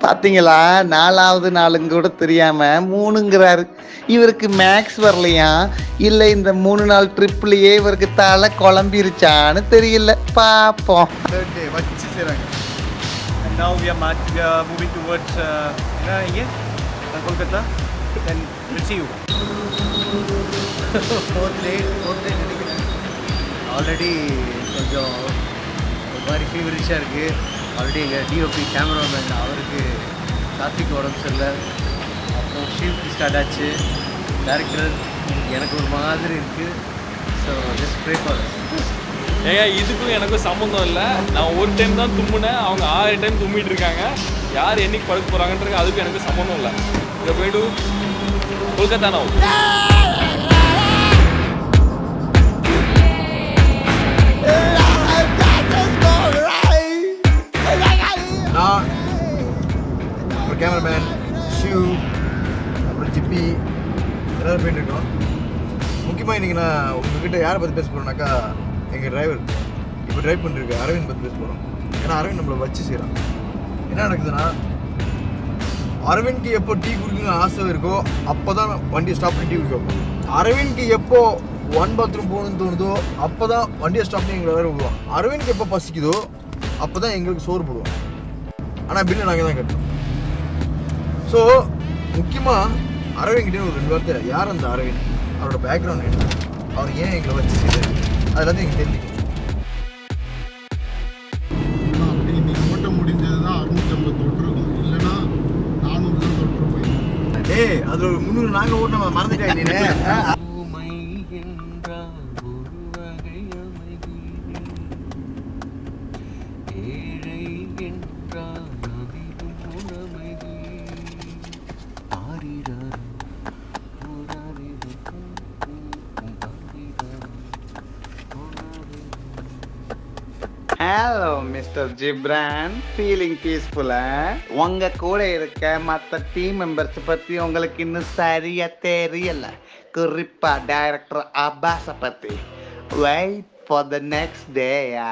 பாத்தீங்களா? நாலாவது நாளுங்க கூட தெரியாம மூணுங்கிறாரு. இவருக்கு மேக்ஸ் வரலையா? இல்ல இந்த மூணு நாள் ட்ரிப்லயே இவருக்கு தலை குழம்பிருச்சான்னு தெரியல. பாப்போம். Now we are, we are moving towards uh, then we'll see you. கொஞ்சம் ஃபீவரிஷாக இருக்குது ஆல்ரெடி எங்கள் டிஓபி கேமராமேன் அவருக்கு கார்த்திக் உடம்பு சரியில்லை. அப்புறம் ஷீஃப்ட் ஸ்டார்ட் ஆச்சு டேரக்டர் எனக்கு ஒரு மாதிரி இருக்குது ஸோ ஜஸ்ட் ப்ரே ஃபார் ஏங்க இதுக்கும் எனக்கும் சம்மந்தம் இல்லை. நான் ஒரு டைம் தான் தும்முனேன். அவங்க ஆறு டைம் தும்மிட்டு இருக்காங்க. யார் என்னைக்கு படுக்க போகிறாங்கன்றது அதுக்கும் எனக்கு சம்மந்தம் இல்லை. இதை போய்டு. கொல்கத்தா நான் கேமராமேன் ஷூ அப்புறம் ஜிப்பி எல்லாரும் போயிட்டு இருக்கோம். முக்கியமாக இன்றைக்கி நான் உங்ககிட்ட யாரை பற்றி பேச போகிறேன்னாக்கா எங்கள் டிரைவர் இப்போ ட்ரைவ் பண்ணிருக்க அரவிந்த் பற்றி பேச போகிறோம் ஏன்னா அரவிந்த் நம்மளை வச்சு செய்கிறான் என்ன நடக்குதுன்னா அரவிந்த்க்கு எப்போ டீ குடிக்கணும்னு ஆசை இருக்கோ அப்போ தான் வண்டியை ஸ்டாப் பண்ணி டீ குடிக்க வைப்போம் அரவிந்த்க்கு எப்போ ஒன் பாத்ரூம் போகணும்னு தோணுதோ அப்போ தான் வண்டியை ஸ்டாப் பண்ணி எங்களை வேறு விடுவோம் அரவிந்த்க்கு எப்போ பசிக்குதோ அப்போ தான் எங்களுக்கு சோறு போடுவோம் ஆனால் பில்லு நாங்கள் தான் கட்டணும். ஸோ முக்கியமாக அரவிந்த் கிட்டே ஒரு ரெண்டு வார்த்தை. யார் அந்த அரவிந்த்? அவரோட பேக்ரவுண்ட் என்ன? அவர் ஏன் எங்களை வச்சு செய்தார்? அது எல்லாத்தையும் எங்களுக்கு தெரிஞ்சுக்கணும். அப்படி இன்னைக்கு ஓட்ட முடிஞ்சது தான் அறுநூற்றம்பது தொட்டிருக்கும். இல்லைன்னா நானூறு தான் தொட்டிருப்போம் டேய் அது ஒரு முந்நூறு நாங்கள் ஓட்ட மறந்துட்டேன் நீ ஹலோ மிஸ்டர் ஜிப்ரான் ஃபீலிங் பீஸ்ஃபுல்லா உங்க கூட இருக்க மற்ற டீம் மெம்பர்ஸ் பத்தி உங்களுக்கு இன்னும் சரியா தெரியல. குறிப்பா டைரக்டர் அப்பாஸை பத்தி. Wait for the next டேயா